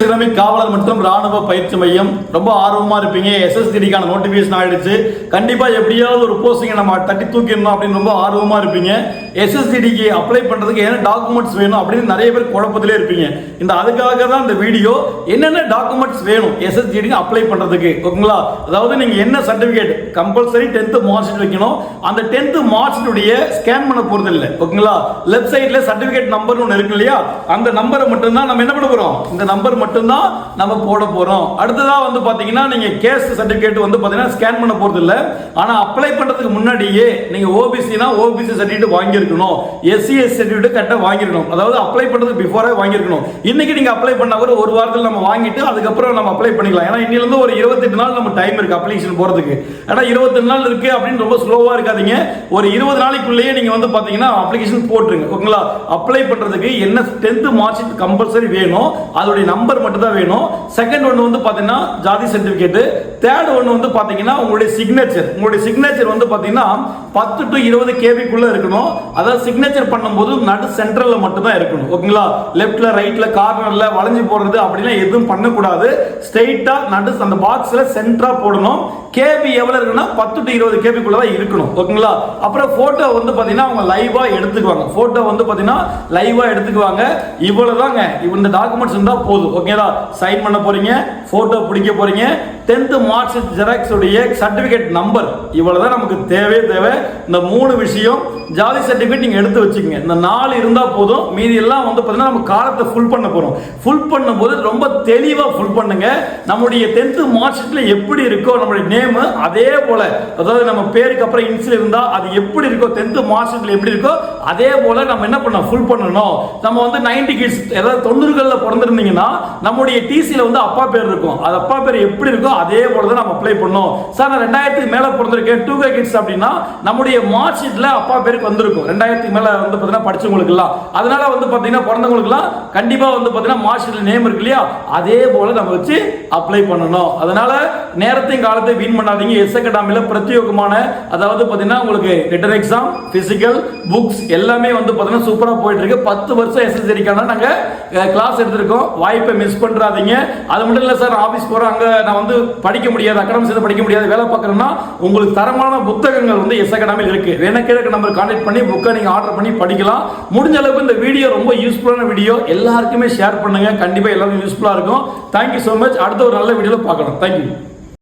திறமை காவலர் மற்றும் ராணுவ பயிற்சி மையம். ரொம்ப ஆர்வமா இருப்பீங்க. எஸ்எஸ்டிடிக்கான நோட்டிபிகேஷன் ஆயிடுச்சு. கண்டிப்பா எப்படியாவது ஒரு போஸ்டிங்கை நம்ம தட்டி தூக்கிடணும் அப்படின்னு ரொம்ப ஆர்வமா இருப்பீங்க. எஸ்எஸ்டிடிக்கு அப்ளை பண்ணுறதுக்கு என்ன டாக்குமெண்ட்ஸ் வேணும் அப்படின்னு நிறைய பேர் குழப்பத்திலே இருப்பீங்க. இந்த அதுக்காக தான் இந்த வீடியோ என்னென்ன டாக்குமெண்ட்ஸ் வேணும் எஸ்எஸ்டிடிக்கு அப்ளை பண்ணுறதுக்கு ஓகேங்களா? அதாவது நீங்கள் என்ன சர்டிஃபிகேட் கம்பல்சரி டென்த்து மார்க்ஷீட் வைக்கணும். அந்த டென்த்து மார்க்ஷீட்டுடைய ஸ்கேன் பண்ண போகிறது இல்லை ஓகேங்களா? லெஃப்ட் சைடில் சர்டிஃபிகேட் நம்பர் ஒன்று இருக்கு இல்லையா? அந்த நம்பரை மட்டும்தான் நம்ம என்ன பண்ண போகிறோம் இந்த நம்பர் மட்டும்தான் நம்ம போட போகிறோம் அடுத்ததாக வந்து பார்த்தீங்கன்னா நீங்கள் கேஸ் சர்டிஃபிகேட் வந்து பார்த்தீங்கன்னா ஸ்கேன் பண்ண போகிறது இல்லை. ஆனால் அப்ளை பண்ணுறதுக்கு முன்னாடியே நீங்கள் ஓபிசினா ஓபிசி சர்டிபிகேட் வாங்கியிருக்கணும். எஸ்சி எஸ் சர்டிபிகேட் கரெக்டாக வாங்கியிருக்கணும். அதாவது அப்ளை பண்ணுறது பிஃபோரே வாங்கியிருக்கணும். இன்னைக்கு நீங்க அப்ளை பண்ணா கூட ஒரு வாரத்தில் நம்ம வாங்கிட்டு அதுக்கப்புறம் நம்ம அப்ளை பண்ணிக்கலாம். ஏன்னா இன்னிலிருந்து ஒரு இருபத்தெட்டு நாள் நம்ம டைம் இருக்கு அப்ளிகேஷன் போறதுக்கு. ஏன்னா இருபத்தெட்டு நாள் இருக்கு அப்படின்னு ரொம்ப ஸ்லோவாக இருக்காதீங்க. ஒரு இருபது நாளைக்குள்ளேயே நீங்கள் வந்து பார்த்தீங்கன்னா அப்ளிகேஷன் போட்டுருங்க. ஓகேங்களா? அப்ளை பண்ணுறதுக்கு என்ன டென்த் மார்க் ஷீட் கம்பல்சரி வேணும். அதோடைய நம்பர் மட்டும் தான் வேணும். செகண்ட் ஒன்று வந்து பார்த்தீங்கன்னா ஜாதி சர்டிஃபிகேட்டு தேர்ட் ஒன்று வந்து பார்த்தீங்கன்னா உங்களுடைய சிக்னேச்சர் உங்களுடைய சிக்னேச்சர் வந்து பார்த்தீங்கன்னா பத்து டு இருபது கேபிக்குள்ளே இருக்கணும். அதாவது சிக்னேச்சர் பண்ணும்போது நடு சென்ட்ரலில் மட்டும்தான் இருக்கணும். ஓகேங்களா லெஃப்டில் ரைட்டில் கார்னரில் வளைஞ்சு போடுறது அப்படிலாம் எதுவும் பண்ணக்கூடாது. ஸ்ட்ரெயிட்டாக நடு அந்த பாக்ஸில் சென்டராக போடணும். கேபி எவ்வளோ இருக்குன்னா பத்து டு இருபது கேபிக்குள்ளே தான் இருக்கணும். ஓகேங்களா அப்புறம் ஃபோட்டோ வந்து பார்த்தீங்கன்னா அவங்க லைவாக எடுத்துக்குவாங்க. ஃபோட்டோ வந்து பார்த்தீங்கன்னா லைவாக எடுத்துக்குவாங்க. இவ்வளவுதாங்க. இந்த டாக்குமெண்ட்ஸ் இருந்தால் போதும். ஓகேங்களா சைன் பண்ண போகிறீங்க ஃபோட்டோ பிடிக்க போகிறீங்க டென்த்து மார்க் ஜெராக்ஸுடைய ஜெராக்ஸ் உடைய இவ்வளோ நம்பர் நமக்கு தேவை தேவை. இந்த மூணு விஷயம் ஜாதி சர்டிஃபிகேட் நீங்கள் எடுத்து வச்சுக்கோங்க. இந்த நாலு இருந்தால் போதும். மீதி எல்லாம் வந்து பார்த்தீங்கன்னா நம்ம காலத்தை ஃபுல் பண்ண போகிறோம் ஃபுல் பண்ணும்போது ரொம்ப தெளிவாக ஃபுல் பண்ணுங்க. நம்முடைய டென்த்து மார்க்ஷீட்டில் எப்படி இருக்கோ நம்மளுடைய நேமு அதே போல். அதாவது நம்ம பேருக்கு அப்புறம் இன்சில் இருந்தால் அது எப்படி இருக்கோ டென்த்து மார்க்ஷீட்டில் எப்படி இருக்கோ அதே போல் நம்ம என்ன பண்ணோம் ஃபுல் பண்ணணும். நம்ம வந்து நைன்டி கிட்ஸ் ஏதாவது தொண்ணூறுகளில் பிறந்திருந்தீங்கன்னா நம்முடைய டிசியில் வந்து அப்பா பேர் இருக்கும். அது அப்பா பேர் எப்படி இருக்கோ அதே போல தான் நம்ம அப்ளை பண்ணோம். சார் நான் ரெண்டாயிரத்துக்கு மேலே பிறந்திருக்கேன். டூ கே கிட்ஸ் அப்படின்னா நம்முடைய மார்க் ஷீட்டில் அப்பா பேருக்கு வந்திருக்கும். ரெண்டாயிரத்துக்கு மேலே வந்து பார்த்தீங்கன்னா படிச்சவங்களுக்குலாம் அதனால வந்து பார்த்தீங்கன்னா பிறந்தவங்களுக்குலாம் கண்டிப்பாக வந்து பார்த்தீங்கன்னா மார்க் ஷீட்டில் நேம் இருக்கு இல்லையா? அதே போல நம்ம வச்சு அப்ளை பண்ணணும். அதனால நேரத்தையும் காலத்தையும் வீண் பண்ணாதீங்க. எஸ் அகாடமியில் பிரத்யேகமான அதாவது பார்த்தீங்கன்னா உங்களுக்கு ரிட்டன் எக்ஸாம் பிசிக்கல் புக்ஸ் எல்லாமே வந்து பார்த்தீங்கன்னா சூப்பராக போயிட்டு இருக்கு பத்து வருஷம் எஸ்எஸ்எரிக்கான நாங்கள் கிளாஸ் எடுத்திருக்கோம். வாய்ப்பை மிஸ் பண்ணுறாதீங்க அது மட்டும் இல்லை சார் ஆஃபீஸ் போகிறோம் அங்கே நான் வந்து படிக்க முடியாது அகாடமிஸ் படிக்க முடியாது வேலை பார்க்குறேன்னா உங்களுக்கு தரமான புத்தகங்கள் வந்து எஸ் அகாடமியில் இருக்கு. எனக்கு இருக்க நம்பர் கான்டெக்ட் பண்ணி புக்கை நீங்கள் ஆர்டர் பண்ணி படிக்கலாம். முடிஞ்ச அளவுக்கு இந்த வீடியோ ரொம்ப யூஸ்ஃபுல்லான வீடியோ எல்லாருக்குமே ஷேர் பண்ணுங்க. கண்டிப்பாக எல்லாருக்கும் யூஸ்ஃபுல்லாக இருக்கும். தேங்க்யூ ஸோ மச் அடுத்த ஒரு நல்ல வீடியோவில் பார்க்கலாம். தேங்க்யூ